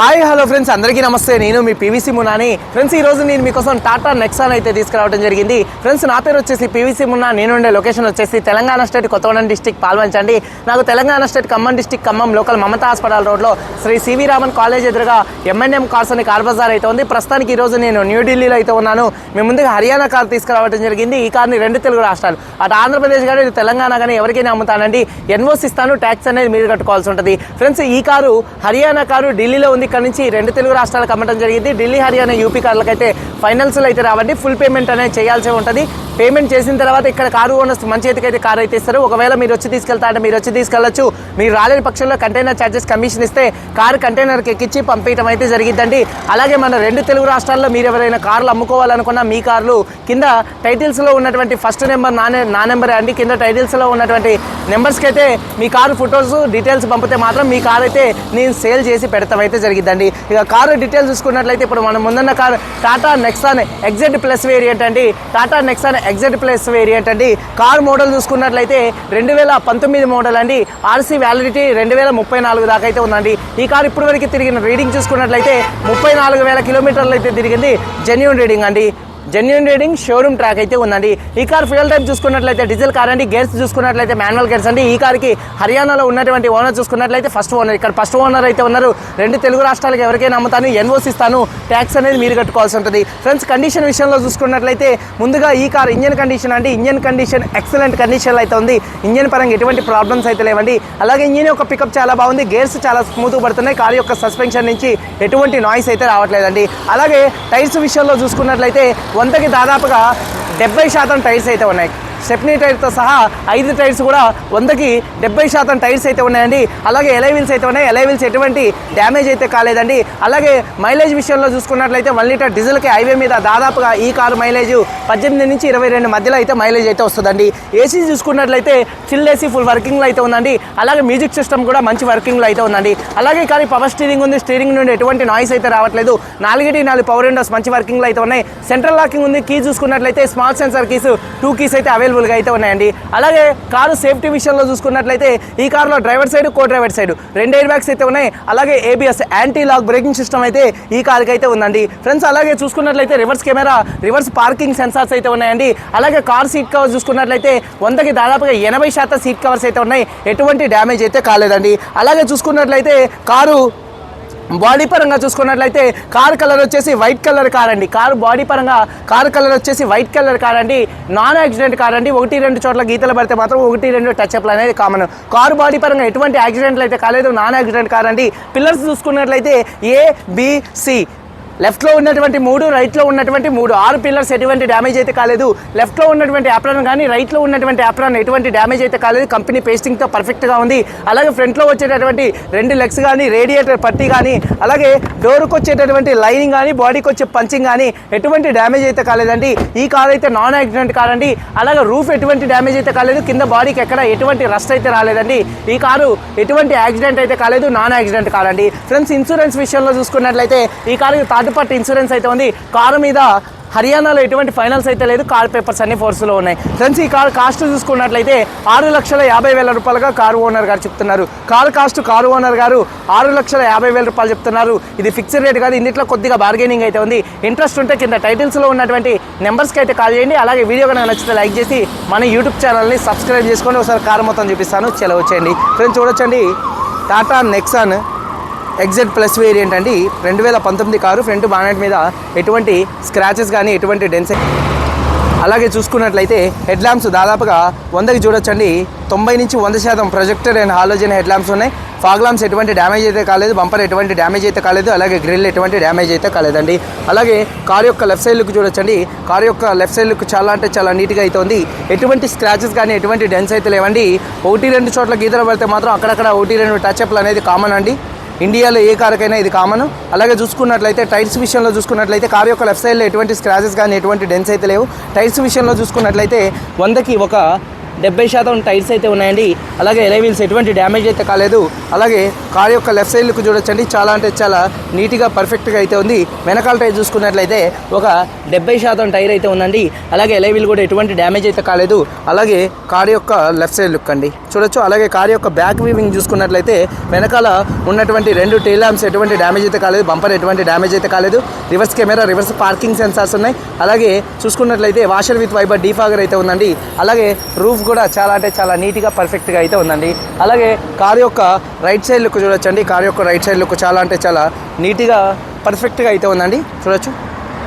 Hi hello friends అందరికీ నమస్తే. నేను మీ పీవీసీ మునాని ఫ్రెండ్స్ ఈ రోజు నేను మీకోసం టాటా నెక్సాన్ అయితే తీసుకురావడం జరిగింది. ఫ్రెండ్స్ నా పేరు వచ్చేసి పీవీసీ మున్నా. నేను ఉండే లొకేషన్ వచ్చేసి తెలంగాణ స్టేట్ కొత్తగూడెం డిస్టిక్ పాల్వంచండి నాకు Telangana state Khammam district Khammam local Mamata hospital రోడ్లో శ్రీ సివి రామన్ కాలేజ్ ఎదురుగా ఎంఎన్ఎం కార్స్ అని కార్ బజార్ అయితే ఉంది. ప్రస్తుతానికి ఈ రోజు నేను న్యూఢిల్లీలో అయితే ఉన్నాను. మీ ముందుగా హర్యానా కార్ తీసుకురావడం జరిగింది. ఈ కార్ని రెండు తెలుగు రాష్ట్రాలు. అటు ఆంధ్రప్రదేశ్ కానీ తెలంగాణ కానీ ఎవరికైనా అమ్ముతానండి. ఎన్ఓసి ఇస్తాను ట్యాక్స్ అనేది మీరు కట్టుకోవాల్సి ఉంటుంది. ఫ్రెండ్స్ ఈ కారు హర్యానా కారు ఢిల్లీలో ఉంది. ఇక్కడ నుంచి రెండు తెలుగు రాష్ట్రాలకు అమ్మటం జరిగింది. ఢిల్లీ హర్యానా యూపీ కార్లకైతే ఫైనల్స్లో అయితే రావండి. ఫుల్ పేమెంట్ అనేది చేయాల్సి ఉంటుంది. పేమెంట్ చేసిన తర్వాత ఇక్కడ కారు ఓనర్స్ మంచి చేతికైతే కారు అయితే ఇస్తారు. ఒకవేళ మీరు వచ్చి తీసుకెళ్తా అంటే మీరు వచ్చి తీసుకెళ్ళచ్చు. మీరు రాలేని పక్షంలో కంటైనర్ ఛార్జెస్ కమిషన్ ఇస్తే కారు కంటైనర్కి ఎక్కించి పంపించడం అయితే జరిగిద్దండి. అలాగే మన రెండు తెలుగు రాష్ట్రాల్లో మీరు ఎవరైనా కార్లు అమ్ముకోవాలనుకున్నా మీ కార్లు కింద టైటిల్స్లో ఉన్నటువంటి ఫస్ట్ నెంబర్ నా నా నెంబరే అండి. కింద టైటిల్స్లో ఉన్నటువంటి నెంబర్స్కి అయితే మీ కారు ఫొటోస్ డీటెయిల్స్ పంపితే మాత్రం మీ కార్ అయితే నేను సేల్ చేసి పెడతాం అయితే జరిగిద్దండి. ఇక కారు డీటెయిల్స్ చూసుకున్నట్లయితే ఇప్పుడు మనం ముందున్న car Tata Nexon XZ plus variant అండి. Tata Nexon XZ plus variant అండి కార్ మోడల్ చూసుకున్నట్లయితే రెండు వేల పంతొమ్మిది మోడల్ అండి. ఆర్సీ వ్యాలిడిటీ రెండు వేల ముప్పై నాలుగు దాకా అయితే ఉందండి. ఈ కార్ ఇప్పటి వరకు తిరిగిన రీడింగ్ చూసుకున్నట్లయితే ముప్పై నాలుగు వేల కిలోమీటర్లు అయితే తిరిగింది. జెన్యున్ రీడింగ్ అండి. జెన్యున్ రీడింగ్ షోరూమ్ ట్రాక్ అయితే ఉందండి. ఈ కార్ ఫ్యూయల్ టైప్ చూసుకున్నట్లయితే డీజిల్ కార్ అండి. గేర్స్ చూసుకున్నట్లయితే మాన్యువల్ గేర్స్ అండి. ఈ కార్కి హర్యానాలో ఉన్నటువంటి ఓనర్ చూసుకున్నట్లయితే ఫస్ట్ ఓనర్ ఇక్కడ ఫస్ట్ ఓనర్ అయితే ఉన్నారు. రెండు తెలుగు రాష్ట్రాలకు ఎవరికైనా అమ్ముతాను ఎన్ఓసి ఇస్తాను. ట్యాక్స్ అనేది మీరు కట్టుకోవాల్సి ఉంటుంది. ఫ్రెండ్స్ కండిషన్ విషయంలో చూసుకున్నట్లయితే ముందుగా ఈ కార్ ఇంజన్ కండిషన్ అండి. ఇంజన్ కండిషన్ ఎక్సలెంట్ కండిషన్లో అయితే ఉంది. ఇంజన్ పరంగా ఎటువంటి ప్రాబ్లమ్స్ అయితే లేవండి. అలాగే ఇంజన్ యొక్క పికప్ చాలా బాగుంది. గేర్స్ చాలా స్మూత్ పడుతున్నాయి. కార్ యొక్క సస్పెన్షన్ నుంచి ఎటువంటి నాయిస్ అయితే రావట్లేదండి. అలాగే టైర్స్ విషయంలో చూసుకున్నట్లయితే వందకి దాదాపుగా డెబ్బై శాతం టైర్స్ అయితే ఉన్నాయి. స్టెప్నీ టైర్తో సహా ఐదు టైర్స్ కూడా వందకి డెబ్బై శాతం టైర్స్ అయితే ఉన్నాయండి. అలాగే ఎలైవిల్స్ అయితే ఉన్నాయి. ఎలైవిల్స్ ఎటువంటి డ్యామేజ్ అయితే కాలేదండి. అలాగే మైలేజ్ విషయంలో చూసుకున్నట్లయితే వన్ లీటర్ డీజిల్కి హైవే మీద దాదాపుగా ఈ కారు మైలేజ్ పద్దెనిమిది నుంచి ఇరవై రెండు మధ్యలో అయితే మైలేజ్ అయితే వస్తుందండి. ఏసీ చూసుకున్నట్లయితే చిల్ ఏసీ ఫుల్ వర్కింగ్లో అయితే ఉందండి. అలాగే మ్యూజిక్ సిస్టమ్ కూడా మంచి వర్కింగ్లో అయితే ఉందండి. అలాగే కానీ పవర్ స్టీరింగ్ ఉంది. స్టీరింగ్ నుండి ఎటువంటి నాయిస్ అయితే రావట్లేదు. నాలుగిటి నాలుగు పవర్ విండోస్ మంచి వర్కింగ్లో అయితే ఉన్నాయి. సెంట్రల్ లాకింగ్ ఉంది. కీ చూసుకున్నట్లయితే smart sensor keys two keys అయితే అవైలబుల్గా అయితే ఉన్నాయండి. అలాగే కారు సేఫ్టీ విషయంలో చూసుకున్నట్లయితే ఈ కారులో driver side co driver side రెండు ఎయిర్ బ్యాగ్స్ అయితే ఉన్నాయి. అలాగే ABS anti lock braking system అయితే ఈ కార్కి అయితే ఉందండి. ఫ్రెండ్స్ అలాగే చూసుకున్నట్లయితే reverse camera reverse parking sensors అయితే ఉన్నాయండి. అలాగే కార్ సీట్ కవర్ చూసుకున్నట్లయితే వందకి దాదాపుగా ఎనభై శాతం సీట్ కవర్స్ అయితే ఉన్నాయి. ఎటువంటి డ్యామేజ్ అయితే కాలేదండి. అలాగే చూసుకున్నట్లయితే కారు బాడీ పరంగా చూసుకున్నట్లయితే కార్ కలర్ వచ్చేసి వైట్ కలర్ కార్ అండి. కారు బాడీ పరంగా కార్ కలర్ వచ్చేసి వైట్ కలర్ కార్ అండి. నాన్ యాక్సిడెంట్ కార్ అండి. ఒకటి రెండు చోట్ల గీతలు పడితే మాత్రం ఒకటి రెండు టచ్ అప్లు అనేది కామన్ కారు బాడీ పరంగా ఎటువంటి యాక్సిడెంట్లు అయితే కాలేదు. నాన్ యాక్సిడెంట్ కార్ అండి. పిల్లర్స్ చూసుకున్నట్లయితే ఏ బిసి లెఫ్ట్లో ఉన్నటువంటి మూడు రైట్లో ఉన్నటువంటి మూడు. ఆరు పిల్లర్స్ ఎటువంటి డ్యామేజ్ అయితే కాలేదు. లెఫ్ట్లో ఉన్నటువంటి యాప్రాన్ కానీ రైట్లో ఉన్నటువంటి యాప్రాన్ ఎటువంటి డ్యామేజ్ అయితే కాలేదు. కంపెనీ పేస్టింగ్తో పర్ఫెక్ట్గా ఉంది. అలాగే ఫ్రంట్లో వచ్చేటటువంటి రెండు లెగ్స్ కానీ రేడియేటర్ పట్టి కానీ అలాగే డోర్కి వచ్చేటటువంటి లైనింగ్ కానీ బాడీకి వచ్చే పంచింగ్ కానీ ఎటువంటి డ్యామేజ్ అయితే కాలేదండి. ఈ కార్ అయితే నాన్ యాక్సిడెంట్ కార్ అండి. అలాగే రూఫ్ ఎటువంటి డ్యామేజ్ అయితే కాలేదు. కింద బాడీకి ఎక్కడ ఎటువంటి రస్ట్ అయితే రాలేదండి. ఈ కారు ఎటువంటి యాక్సిడెంట్ అయితే కాలేదు. నాన్ యాక్సిడెంట్ కార్ అండి. ఫ్రెండ్స్ ఇన్సూరెన్స్ విషయంలో చూసుకున్నట్లయితే ఈ కారు థర్డ్ పార్టీ ఇన్సూరెన్స్ అయితే ఉంది. కారు మీద హర్యానాలో ఎటువంటి ఫైనల్స్ అయితే లేదు. కార్ పేపర్స్ అన్ని ఫోర్స్లో ఉన్నాయి. ఫ్రెండ్స్ ఈ కార్ కాస్ట్ చూసుకున్నట్లయితే ఆరు లక్షల యాభై వేల రూపాయలుగా కారు ఓనర్ గారు చెప్తున్నారు. కారు కాస్ట్ కారు ఓనర్ గారు ఆరు లక్షల యాభై వేల రూపాయలు చెప్తున్నారు. ఇది ఫిక్స్డ్ రేట్ కాదు. ఇందులో కొద్దిగా బార్గెనింగ్ అయితే ఉంది. ఇంట్రెస్ట్ ఉంటే కింద టైటిల్స్లో ఉన్నటువంటి నెంబర్స్కి అయితే కాల్ చేయండి. అలాగే వీడియో కనుక నచ్చితే లైక్ చేసి మన యూట్యూబ్ ఛానల్ని సబ్స్క్రైబ్ చేసుకొని ఒకసారి కారు మొత్తం చూపిస్తాను. చెలవచ్చండి ఫ్రెండ్స్ చూడొచ్చండి. Tata Nexon XZ plus variant అండి. రెండు వేల పంతొమ్మిది కారు ఫ్రంట్ బానెట్ మీద ఎటువంటి స్క్రాచెస్ కానీ ఎటువంటి డెన్స్ అలాగే చూసుకున్నట్లయితే హెడ్ ల్యాంప్స్ దాదాపుగా వందకి చూడొచ్చండి. తొంభై నుంచి వంద శాతం projector and halogen head lamps ఉన్నాయి. ఫాగ్ ల్యాంప్స్ ఎటువంటి డ్యామేజ్ అయితే కాలేదు. బంపర్ ఎటువంటి డ్యామేజ్ అయితే కాలేదు. అలాగే గ్రిల్ ఎటువంటి డ్యామేజ్ అయితే కాలేదండి. అలాగే కార్ యొక్క లెఫ్ట్ సైడ్ లుక్ చూడొచ్చండి. కార్ యొక్క లెఫ్ట్ సైడ్ లుక్ చాలా అంటే చాలా నీట్గా అయితే ఉంది. ఎటువంటి స్క్రాచెస్ కానీ ఎటువంటి డెన్స్ అయితే లేవండి. ఒకటి రెండు చోట్ల గీతలు పడితే మాత్రం అక్కడక్కడ ఒకటి రెండు టచ్ అప్లు అనేది కామన్ అండి. ఇండియాలో ఏ కారుకైనా ఇది కామన్. అలాగే చూసుకున్నట్లయితే టైర్స్ విషయంలో చూసుకున్నట్లయితే కార్ యొక్క లెఫ్ట్ సైడ్లో ఎటువంటి స్క్రాచెస్ కానీ ఎటువంటి డెన్స్ అయితే లేవు. టైర్స్ విషయంలో చూసుకున్నట్లయితే వందకి ఒక డెబ్బై శాతం టైర్స్ అయితే ఉన్నాయండి. అలాగే ఎలైవీల్స్ ఎటువంటి డ్యామేజ్ అయితే కాలేదు. అలాగే కార్ యొక్క లెఫ్ట్ సైడ్ లుక్ చూడొచ్చండి. చాలా అంటే చాలా నీట్గా పర్ఫెక్ట్గా అయితే ఉంది. వెనకాల టైర్ చూసుకున్నట్లయితే ఒక డెబ్బై శాతం టైర్ అయితే ఉందండి. అలాగే ఎలైవీల్ కూడా ఎటువంటి డ్యామేజ్ అయితే కాలేదు. అలాగే కార్ యొక్క లెఫ్ట్ సైడ్ లుక్ అండి. చూడొచ్చు. అలాగే కార్ యొక్క బ్యాక్ వీవింగ్ చూసుకున్నట్లయితే వెనకాల ఉన్నటువంటి రెండు టైల్ ల్యాంప్స్ ఎటువంటి డ్యామేజ్ అయితే కాలేదు. బంపర్ ఎటువంటి డ్యామేజ్ అయితే కాలేదు. Reverse camera reverse parking sensors ఉన్నాయి. అలాగే చూసుకున్నట్లయితే వాషర్ విత్ వైబర్ డీఫాగర్ అయితే ఉందండి. అలాగే రూఫ్ కూడా చాలా అంటే చాలా నీట్గా పర్ఫెక్ట్గా అయితే ఉందండి. అలాగే కార్ యొక్క రైట్ సైడ్ లుక్ చూడొచ్చండి. కార్ యొక్క రైట్ సైడ్ లుక్ చాలా అంటే చాలా నీట్గా పర్ఫెక్ట్గా అయితే ఉందండి. చూడొచ్చు.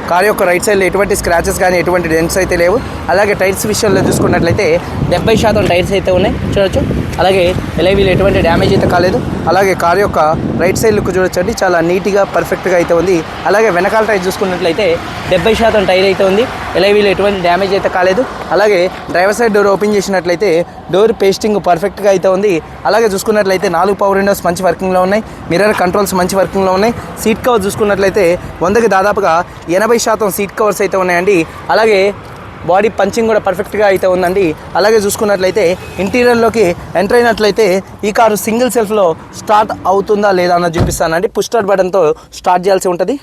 కార్ యొక్క రైట్ సైడ్లో ఎటువంటి స్క్రాచెస్ కానీ ఎటువంటి డెంట్స్ అయితే లేవు. అలాగే టైర్స్ విషయంలో చూసుకున్నట్లయితే డెబ్బై శాతం టైర్స్ అయితే ఉన్నాయి. చూడొచ్చు. అలాగే ఎలైవీలు ఎటువంటి డ్యామేజ్ అయితే కాలేదు. అలాగే కార్ యొక్క రైట్ సైడ్ లుక్ చూడొచ్చండి. చాలా నీట్గా పర్ఫెక్ట్గా అయితే ఉంది. అలాగే వెనకాల టైర్ చూసుకున్నట్లయితే డెబ్బై శాతం టైర్ అయితే ఉంది. ఎలైవీలు ఎటువంటి డ్యామేజ్ అయితే కాలేదు. అలాగే డ్రైవర్ సైడ్ డోర్ ఓపెన్ చేసినట్లయితే డోర్ పేస్టింగ్ పర్ఫెక్ట్గా అయితే ఉంది. అలాగే చూసుకున్నట్లయితే నాలుగు పవర్ విండోస్ మంచి వర్కింగ్లో ఉన్నాయి. మిర్రర్ కంట్రోల్స్ మంచి వర్కింగ్లో ఉన్నాయి. సీట్ కవర్ చూసుకున్నట్లయితే వందకి దాదాపుగా ఎనభై శాతం సీట్ కవర్స్ అయితే ఉన్నాయండి. అలాగే బాడీ పంచింగ్ కూడా పర్ఫెక్ట్గా అయితే ఉందండి. అలాగే చూసుకున్నట్లయితే ఇంటీరియర్లోకి ఎంటర్ అయినట్లయితే ఈ కారు సింగిల్ సెల్ఫ్లో స్టార్ట్ అవుతుందా లేదా అన్నది చూపిస్తానండి. పుష్ స్టార్ట్ బటన్తో స్టార్ట్ చేయాల్సి ఉంటుంది.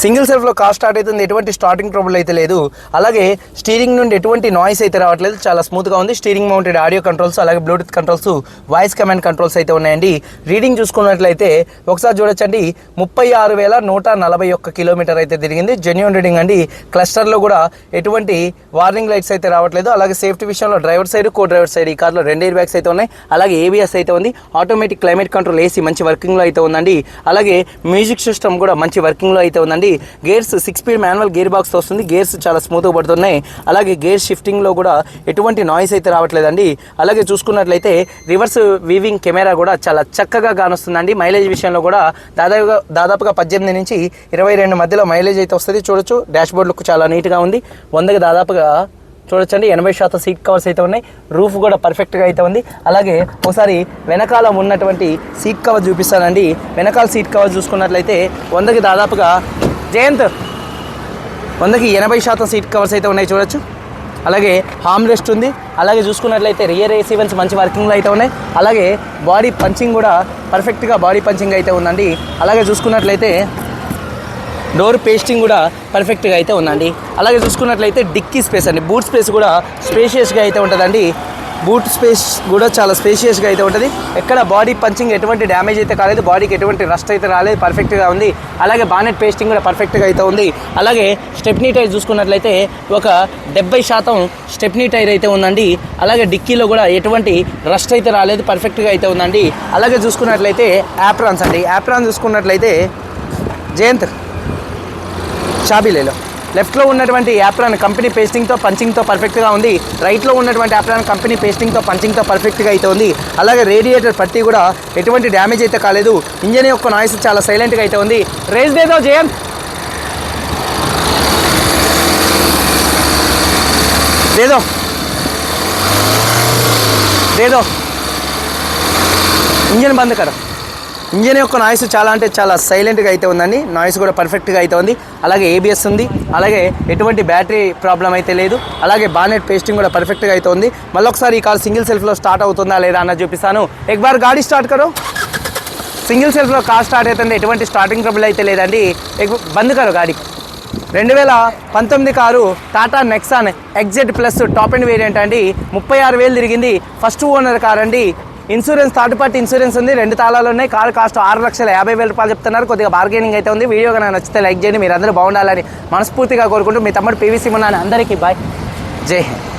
సింగిల్ సెల్ఫ్లో కార్ స్టార్ట్ అవుతుంది ఎటువంటి స్టార్టింగ్ ట్రబుల్ అయితే లేదు. అలాగే స్టీరింగ్ నుండి ఎటువంటి నాయిస్ అయితే రావట్లేదు చాలా స్మూత్గా ఉంది. స్టీరింగ్ మౌంటెడ్ ఆడియో కంట్రోల్స్ అలాగే bluetooth controls voice command controls అయితే ఉన్నాయండి. రీడింగ్ చూసుకున్నట్లయితే ఒకసారి చూడొచ్చండి. ముప్పై ఆరు వేల నూట నలభై ఒక్క కిలోమీటర్ అయితే తిరిగింది. జెన్యున్ రీడింగ్ అండి. క్లస్టర్లో కూడా ఎటువంటి వార్నింగ్ లైట్స్ అయితే రావట్లేదు. అలాగే సేఫ్టీ విషయంలో driver side co driver side ఈ కార్లో రెండు ఎయిర్ బ్యాగ్స్ అయితే ఉన్నాయి. అలాగే ఏబిఎస్ అయితే ఉంది. ఆటోమేటిక్ క్లైమేట్ కంట్రోల్ ఏసీ మంచి వర్కింగ్లో అయితే ఉందండి. అలాగే మ్యూజిక్ సిస్టమ్ కూడా మంచి వర్కింగ్లో అయితే ఉందండి. Gears six speed manual gear box వస్తుంది. గేర్స్ చాలా స్మూత్గా పడుతున్నాయి. అలాగే గేర్ షిఫ్టింగ్లో కూడా ఎటువంటి నాయిస్ అయితే రావట్లేదండి. అలాగే చూసుకున్నట్లయితే రివర్స్ వీవింగ్ కెమెరా కూడా చాలా చక్కగా కానొస్తుందండి. మైలేజ్ విషయంలో కూడా దాదాపుగా దాదాపుగా పద్దెనిమిది నుంచి ఇరవై రెండు మధ్యలో మైలేజ్ అయితే వస్తుంది. చూడొచ్చు. డాష్ బోర్డ్ లుక్ చాలా నీట్గా ఉంది. వందకి దాదాపుగా చూడొచ్చండి. ఎనభై శాతం సీట్ కవర్స్ అయితే ఉన్నాయి. రూఫ్ కూడా పర్ఫెక్ట్గా అయితే ఉంది. అలాగే ఒకసారి వెనకాల ఉన్నటువంటి సీట్ కవర్ చూపిస్తానండి. వెనకాల సీట్ కవర్ చూసుకున్నట్లయితే వందకి దాదాపుగా జయంత్ వందకి ఎనభై శాతం సీట్ కవర్స్ అయితే ఉన్నాయి చూడొచ్చు. అలాగే హామ్ రెస్ట్ ఉంది. అలాగే చూసుకున్నట్లయితే రియర్ ఏసీ వెన్స్ మంచి వర్కింగ్లో అయితే ఉన్నాయి. అలాగే బాడీ పంచింగ్ కూడా పర్ఫెక్ట్గా బాడీ పంచింగ్ అయితే ఉందండి. అలాగే చూసుకున్నట్లయితే డోర్ పేస్టింగ్ కూడా పర్ఫెక్ట్గా అయితే ఉందండి. అలాగే చూసుకున్నట్లయితే డిక్కీ స్పేస్ అండి. బూట్ స్పేస్ కూడా స్పేషియస్గా అయితే ఉంటుందండి. బూట్ స్పేస్ కూడా చాలా స్పేషియస్గా అయితే ఉంటుంది. ఎక్కడ బాడీ పంచింగ్ ఎటువంటి డ్యామేజ్ అయితే కాలేదు బాడీకి ఎటువంటి రస్ట్ అయితే రాలేదు పర్ఫెక్ట్గా ఉంది. అలాగే బానెట్ పేస్టింగ్ కూడా పర్ఫెక్ట్గా అయితే ఉంది. అలాగే స్టెప్నీ టైర్ చూసుకున్నట్లయితే ఒక డెబ్బై శాతం స్టెప్నీ టైర్ అయితే ఉందండి. అలాగే డిక్కీలో కూడా ఎటువంటి రస్ట్ అయితే రాలేదు పర్ఫెక్ట్గా అయితే ఉందండి. అలాగే చూసుకున్నట్లయితే యాప్రాన్స్ అండి. యాప్రాన్ చూసుకున్నట్లయితే జయంత్ షాబీలేలో. లెఫ్ట్లో ఉన్నటువంటి యాప్రాన్ కంపెనీ పేస్టింగ్తో పంచింగ్తో పర్ఫెక్ట్గా ఉంది. రైట్లో ఉన్నటువంటి యాప్రాన్ కంపెనీ పేస్టింగ్తో పంచింగ్తో పర్ఫెక్ట్గా అయితే ఉంది. అలాగే రేడియేటర్ పట్టి కూడా ఎటువంటి డ్యామేజ్ అయితే కాలేదు. ఇంజన్ యొక్క నాయిస్ చాలా సైలెంట్గా అయితే ఉంది. రేస్ దేదో జయంత్ దేదో. దేదో. ఇంజన్ బంద్ కదా ఇంజన్ యొక్క నాయిస్ చాలా అంటే చాలా సైలెంట్గా అయితే ఉందండి. నాయిస్ కూడా పర్ఫెక్ట్గా అయితే ఉంది. అలాగే ఏబిఎస్ ఉంది. అలాగే ఎటువంటి బ్యాటరీ ప్రాబ్లం అయితే లేదు. అలాగే బానెట్ పేస్టింగ్ కూడా పర్ఫెక్ట్గా అయితే ఉంది. మళ్ళీ ఒకసారి ఈ కార్ సింగిల్ సెల్ఫ్లో స్టార్ట్ అవుతుందా లేదా అన్నది చూపిస్తాను. ఎక్ బార్ గాడి స్టార్ట్ కరో. సింగిల్ సెల్ఫ్లో కార్ స్టార్ట్ అవుతుంది ఎటువంటి స్టార్టింగ్ ట్రబుల్ అయితే లేదండి. ఎక్ బంద్ కరో గాడి. రెండు వేల పంతొమ్మిది car Tata Nexon XZ plus top and variant అండి. ముప్పై ఆరు వేలు తిరిగింది. ఫస్ట్ ఓనర్ కార్ అండి. ఇన్సూరెన్స్ థర్డ్ పార్టీ ఇన్సూరెన్స్ ఉంది రెండు తాళాలు ఉన్నాయి. కారు కాస్ట్ ఆరు లక్షల యాభై వేల రూపాయలు చెప్తున్నారు. కొద్దిగా బార్గెనింగ్ అయితే ఉంది. వీడియో కనుక నచ్చితే లైక్ చేయండి. మీరు అందరూ బాగుండాలని మనస్ఫూర్తిగా కోరుకుంటూ మీ తమ్ముడు పీవీసీ ఉన్నాను అందరికీ బాయ్ జై హింద్.